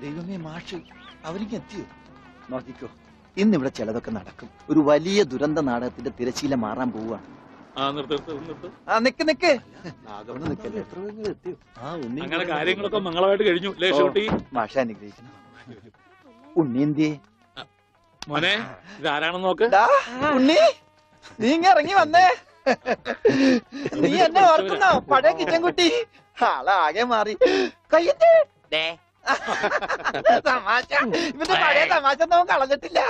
ദൈവമേ മാഷ് അവരിക്ക് എത്തിയോ? നോക്കിക്കോ ഇന്നിവിടെ ചിലതൊക്കെ നടക്കും. ഒരു വലിയ ദുരന്ത നാടകത്തിന്റെ തിരശീല മാറാൻ പോവുകയാണ് നിക്ക് നിക്ക്. അങ്ങനെ കാര്യങ്ങളൊക്കെ മംഗളമായിട്ട് കഴിഞ്ഞു. ലേ ഓ. ഷോട്ടി? മാഷ അനുഗ്രഹിക്കണം. ഉണ്ണി എന്തിയേ? മോനെ ഇതാരാണെന്ന് നോക്ക്. ദാ, ഉണ്ണി നീ ഇങ്ങ ഇറങ്ങി വന്നേ. നീ എന്നെ ഓർക്കുന്നോ? പഴയ കിച്ചൻകുട്ടി. ആളാകെ മാറി. കയ്യത്തെ തമാശ. ഇവന്റെ പഴയ തമാശ ഒന്നും അവൻ കളഞ്ഞിട്ടില്ല.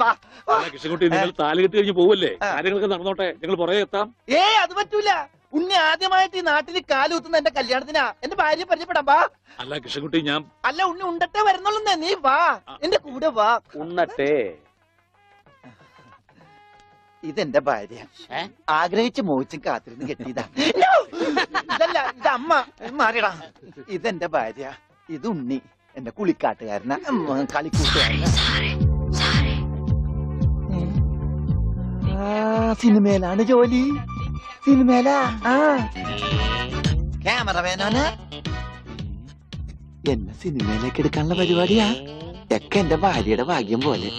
വാ, വാ. അല്ല, കൃഷ്ണൻകുട്ടി നിങ്ങൾ താലി കെട്ടി കഴിഞ്ഞ് പോവല്ലേ. കാര്യങ്ങളൊക്കെ നടന്നോട്ടെ. ഞങ്ങൾ പുറകെ എത്താം. ഏയ് അത് പറ്റൂല. ഉണ്ണി ആദ്യമായിട്ട് ഈ നാട്ടിൽ കാലുകുത്തുന്ന എന്റെ കല്യാണത്തിനാ. എന്റെ ഭാര്യ പരിചയപ്പെടാം വാ. അല്ല കൃഷ്ണൻകുട്ടി ഞാൻ അല്ല ഉണ്ണി ഉണ്ടട്ടെ വരുന്നുള്ളൂ നീ വാ. എന്റെ കൂടെ വാ. ഉണ്ണട്ടെ. ഇതെന്റെ ഭാര്യ. ആഗ്രഹിച്ച് മോഹിച്ചും കാത്തിരുന്ന് കെട്ടിയതാ. ഇതല്ല ഇതമ്മ അമ്മ. മാറിയടാ. ഇതെന്റെ ഭാര്യ. ഇത് ഉണ്ണി എന്റെ കുളിക്കാട്ടുകാരന. കളിക്കൂട്ടുകാരന. ആ സിനിമയിലാണ് ജോലി. സിനിമയിലാ? ആ. ക്യാമറമാനാണ് എന്നെ സിനിമയിലേക്ക് എടുക്കാനുള്ള പരിപാടിയാ. ഒക്കെ എന്റെ ഭാര്യയുടെ ഭാഗ്യം പോലെ.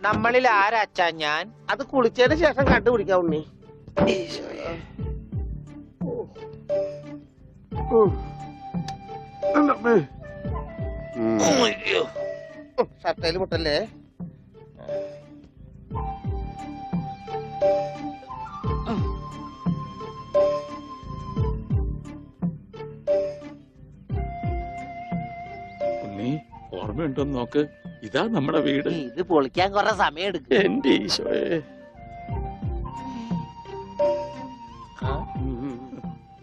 നമ്മളിൽ ആരാച്ചാ ഞാൻ? അത് കുളിച്ചതിന് ശേഷം കണ്ടുപിടിക്കാം ഉണ്ണി. ഷർട്ടയിൽ മുട്ടല്ലേ? ഉണ്ണി ഓർമ്മയുണ്ടോ നോക്ക്. ഇതാ നമ്മുടെ വീട്. ഇത് പൊളിക്കാൻ കുറെ സമയം എടുക്കും. എന്റെ ഈശോയെ.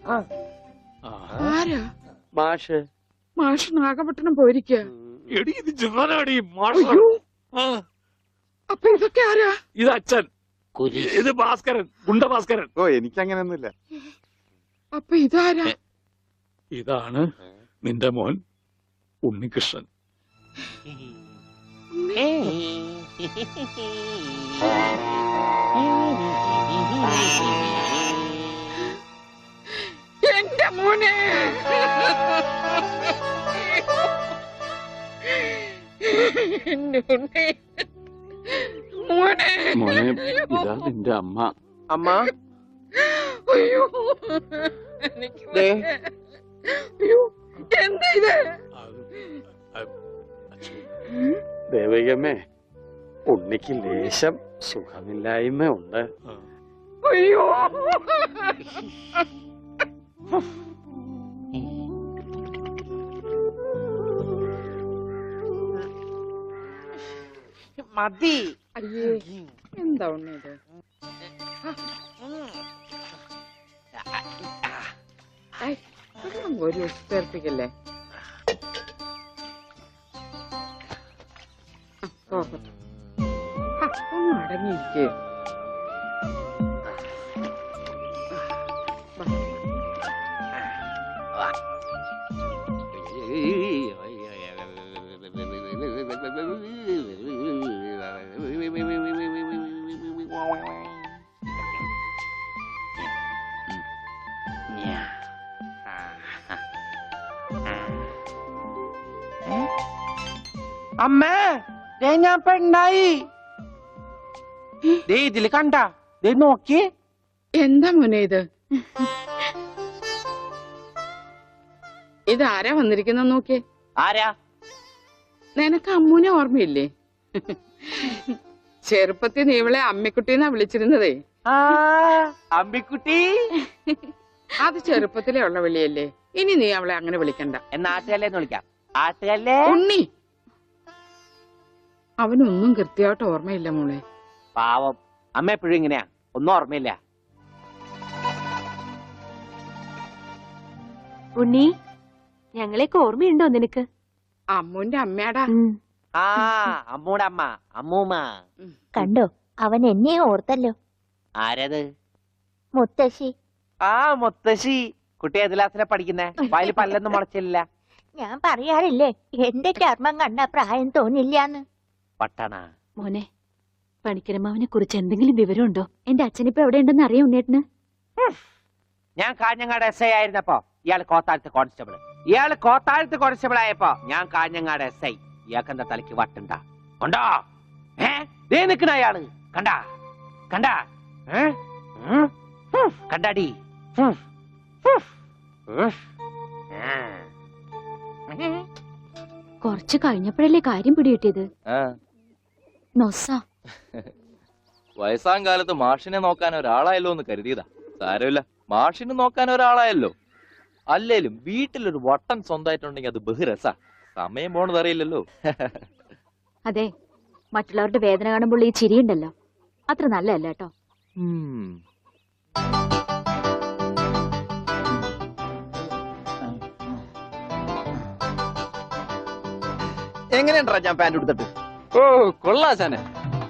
ആ. ആരാ? മാഷ്. മാഷ് നാഗപട്ടണം പോയിരിക്ക. എടി ഇത് ജാനാടി മാഷ. അപ്പൊ ഇതൊക്കെ ആരാ? ഇത് അച്ഛൻ. ഇത് ഭാസ്കരൻ ഗുണ്ട ഭാസ്കരൻ ഓ എനിക്ക് അങ്ങനെയൊന്നുമില്ല അപ്പൊ ഇതാരാ? ഇതാണ് നിന്റെ മോൻ ഉണ്ണികൃഷ്ണൻ. എന്റെ മോനെ. മോനെ മോനെ ഇതാ നിന്റെ അമ്മ അമ്മ. അയ്യോ എന്താ ഇത് ദേവികമ്മേ ഉണ്ണിക്ക് ലേശം സുഖമില്ലായ്മ ഉണ്ട്. അയ്യോ. മതി. അയ്യേ എന്താ ഉണ്ണിയത് ഒരു ഉത്തേർപ്പിക്കല്ലേ പോകട്ടെ ഹ, ഒന്ന് അടങ്ങിയിരിക്കേ അമ്മേ ദേ ഞാൻ പെണ്ണായി ദേ ഇതിൽ കണ്ട. ദേ നോക്കി. എന്താ മോനെ ഇത്? ഇതാരാ വന്നിരിക്കുന്ന നോക്കിയേ? ആരാ? നിനക്ക് അമ്മൂനെ ഓർമ്മയില്ലേ? ചെറുപ്പത്തിൽ നീ ഇവളെ അമ്മിക്കുട്ടിന്നാ വിളിച്ചിരുന്നതേ. ആ അമ്പിക്കുട്ടി അത് ചെറുപ്പത്തിലേ ഉള്ള വിളിയല്ലേ. ഇനി നീ അവളെ അങ്ങനെ വിളിക്കണ്ട. എന്നാട്ടുകാരെന്ന് വിളിക്കാം. ആട്ടുകല്ലേ? ഉണ്ണി. അവനൊന്നും കൃത്യമായിട്ട് ഓർമ്മയില്ല മോളെ. പാവം. അമ്മ എപ്പോഴും ഇങ്ങനെയാ. ഒന്നും ഓർമ്മയില്ല. ഉണ്ണി ഞങ്ങളെയൊക്കെ ഓർമ്മയുണ്ടോ നിനക്ക്? അമ്മുന്റെ അമ്മയാടാ. ആ അമ്മൂടെ അമ്മ അമ്മൂമ്മ. കണ്ടോ? അവൻ എന്നെ ഓർത്തല്ലോ. ആരത്? മുത്തശ്ശി. ആ മുത്തശ്ശി. കുട്ടി ഏത് ക്ലാസ്സിലാ പഠിക്കുന്നേ? വായിൽ പല്ലൊന്നും മുളച്ചില്ല. ഞാൻ പറയാറില്ലേ എന്റെ ചർമ്മം കണ്ട പ്രായം തോന്നില്ലാന്ന്. പട്ടണ. മോനെ പണിക്കരമാവിനെ കുറിച്ച് എന്തെങ്കിലും വിവരമുണ്ടോ? എന്റെ അച്ഛനിപ്പോ എവിടെയുണ്ടെന്ന് അറിയാം ഉണ്ണേട്ടന് ഞാൻ കാഞ്ഞങ്ങാട് എസ് ഐ ആയിരുന്നപ്പോ ഇയാൾ കോത്താഴത്ത് കോൺസ്റ്റബിൾ ഇയാൾ കോത്താഴത്ത് കോൺസ്റ്റബിൾ ആയപ്പോ ഞാൻ കാഞ്ഞങ്ങാട് എസ് ഐ ഇയാൾക്ക് എന്താ തലയ്ക്ക് വട്ടുണ്ടാ? ഉണ്ടോ ഏ? ദേ നിക്കണ അയാൾ കണ്ടാ? കണ്ടാ. കണ്ടാടി. കുറച്ച് കഴിഞ്ഞപ്പോഴല്ലേ കാര്യം പിടികിട്ടിയത്? വയസ്സാം കാലത്ത് മാഷിനെ നോക്കാൻ ഒരാളായല്ലോ എന്ന് കരുതിയതാ. സാരമില്ല മാഷിനെ നോക്കാൻ ഒരാളായല്ലോ. അല്ലേലും വീട്ടിലൊരു വട്ടൻ സ്വന്തമായിട്ടുണ്ടെങ്കിൽ അത് ബഹുരസ. സമയം പോണത് അറിയില്ലല്ലോ. അതെ മറ്റുള്ളവരുടെ വേദന കാണുമ്പോൾ ഈ ചിരിയുണ്ടല്ലോ. അത്ര നല്ലതല്ല കേട്ടോ. ഉം. എങ്ങനെയുണ്ടാ ഞാൻ പാന്റ് എടുത്തിട്ട് ഓ കൊള്ളാശാനെ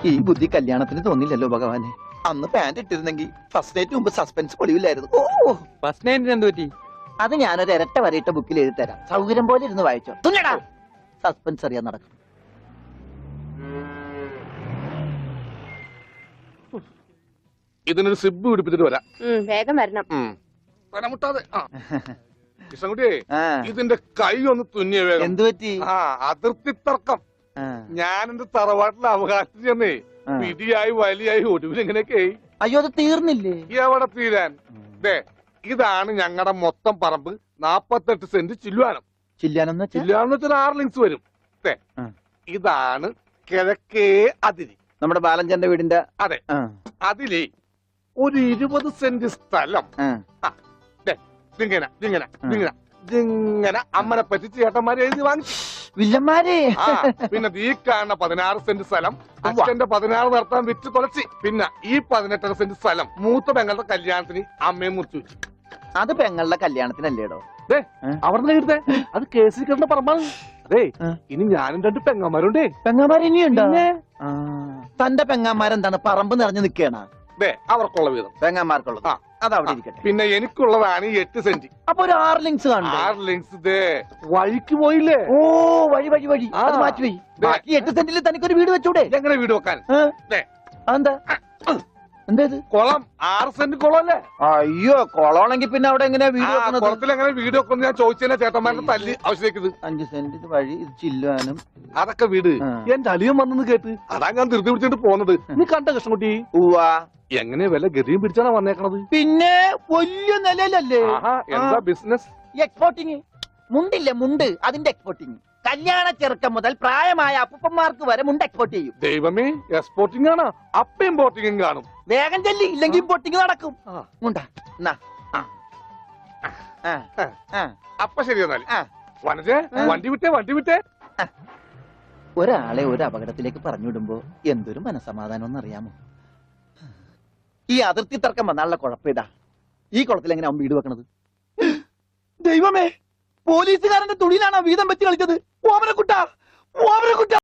ഈ ബുദ്ധി കല്യാണത്തിന് തോന്നില്ലല്ലോ ഭഗവാനെ. അന്ന് പാന്റ് ഇട്ടിരുന്നെങ്കിൽ ഫസ്റ്റ് നൈറ്റ് മുമ്പ് സസ്പെൻസ് പൊളിവില്ലായിരുന്നു. ഓ. ഫസ്റ്റ് നൈറ്റിന് എന്ത് പറ്റി? അത് ഞാനൊരു ഇരട്ട വരയിട്ട ബുക്കിൽ എഴുതി തരാം സൗകര്യം പോലെ ഇരുന്ന് വായിച്ചോ. തുന്നടാ. സസ്പെൻസ് അറിയാൻ നടക്കും. ഇതിനൊരു സിബ് പിടിപ്പിച്ചിട്ട് വരാം. വേഗം വരണം. ഇതിന്റെ കൈ ഒന്ന് തുന്നിയ വേഗം. എന്തുപറ്റി ആ അതിർത്തി തർക്കം. ഞാൻ എന്റെ തറവാട്ടിലെ അവകാശം ചെന്നേ. പിടിയായി വലിയായി ഒടുവിൽ കേയി അയ്യോ അത് തീർന്നില്ലേ? എവിടെ തീരാൻ. ദേ ഇതാണ് ഞങ്ങളുടെ മൊത്തം പറമ്പ്. നാപ്പത്തെട്ട് സെന്റ് ചില്ലുവാനം. ചില്ലാനെന്ന് ചില്ലുവാനം വെച്ചാൽ ആറ് ലിങ്സ് വരും. ദേ ഇതാണ് കിഴക്കേ അതിരി. നമ്മുടെ ബാലഞ്ചന്റെ വീടിന്റെ അതെ. അതിലേ ഒരു ഇരുപത് സെന്റ് സ്ഥലം. ഇങ്ങനെ ഇങ്ങനെ ഇങ്ങനെ അമ്മനെ പറ്റി ചേട്ടന്മാരെ എഴുതി വാങ്ങിച്ചു. വില്ലന്മാരെ. പിന്നെ ഈ കാണുന്ന പതിനാറ് സെന്റ് സ്ഥലം. അച്ഛന്റെ പതിനാറ് നടത്താൻ വിറ്റ് തുളച്ചി പിന്നെ ഈ പതിനെട്ടര സെന്റ് സ്ഥലം മൂത്ത പെങ്ങളുടെ കല്യാണത്തിന് അമ്മയും മുറിച്ചു വെച്ചു. അത് പെങ്ങളുടെ കല്യാണത്തിനല്ലേടോ? അവിടെ കിട്ടേ അത് കേസിൽ കിടന്ന പറമ്പാണ്. അതെ ഇനി ഞാനും രണ്ട് പെങ്ങന്മാരുണ്ടേ. പെങ്ങാമാർ ഇനിയുണ്ടോ? തന്റെ പെങ്ങന്മാരെന്താണ് പറമ്പ് നിറഞ്ഞു നിക്കണേ അവർക്കുള്ള വീതം. പെങ്ങന്മാർക്കുള്ളത്. ആ. അത് ഇരിക്കട്ടെ. പിന്നെ എനിക്കുള്ളതാണ് ഈ എട്ട് സെന്റ്. അപ്പൊ ഒരു ആറ് ലിങ്സ് കാണണ്ടേ? ആറ് ലിങ്സ് വഴിക്ക് പോയില്ലേ? ഓ വഴി വഴി വഴി. അത് മാറ്റി വഴി. ബാക്കി എട്ട് സെന്റിൽ തനിക്കൊരു വീട് വെച്ചൂടെ? എങ്ങനെ വീട് വെക്കാൻ. ഏ? അതെന്താ? എന്താ കൊളം. ആറ് സെന്റ് കുളം അല്ലേ അയ്യോ കൊളമാണെങ്കിൽ പിന്നെ അവിടെ എങ്ങനെയാ വീഡിയോ കുളത്തിൽ എങ്ങനെ വീഡിയോ വെക്കുന്നു ഞാൻ ചോദിച്ചതിനെ ചേട്ടന്മാരുടെ തല്ലി ആവശ്യത്തേക്ക് അഞ്ച് സെന്റ് ഇത് വഴി ഇത് ചില്ലുവാനും. അതൊക്കെ വീട്. എന്റെ അലിയും വന്നെന്ന് കേട്ട് അതാ ഞാൻ ധൃതി പിടിച്ചിട്ട് പോന്നത്. നീ കണ്ട കൃഷ്ണകുട്ടി ഉവാ എങ്ങനെ വില ഗതിയും പിടിച്ചാണ് വന്നേക്കണത്? പിന്നെ വലിയ നിലയിലല്ലേ? എന്താ ബിസിനസ് എക്സ്പോർട്ടിങ് മുണ്ടില്ലേ മുണ്ട്. അതിന്റെ എക്സ്പോർട്ടിങ് കല്യാണ ചെറുക്കം മുതൽ പ്രായമായ അപ്പുപ്പന്മാർക്ക് വരെ മുണ്ട് എക്സ്പോർട്ട് ചെയ്യും. ദൈവമേ എക്സ്പോർട്ടിംഗ് ആണ്. അപ്പ ഇമ്പോർട്ടിംഗും കാണും. വേഗം ചെല്ലി ഇല്ലെങ്കിൽ ഇമ്പോർട്ടിങ് നടക്കും. മുണ്ടാ എന്നാ. അപ്പ ശരി എന്നാൽ. വനജേ. വണ്ടി വിട്ടേ വണ്ടി വിട്ടേ. ഒരാളെ ഒരു അപകടത്തിലേക്ക് പറഞ്ഞുവിടുമ്പോ എന്തൊരു മനസമാധാനം എന്നറിയാമോ? ഈ അതിർത്തി തർക്കം വന്നാലുള്ള കുഴപ്പമിതാ ഈ കുളത്തിൽ എങ്ങനെ അവൻ വീട് വെക്കണത്? ദൈവമേ പോലീസുകാരന്റെ തുണിയിലാണ് വീതം വെച്ച് കളിച്ചത്? ഓമനക്കുട്ട ഓമനക്കുട്ട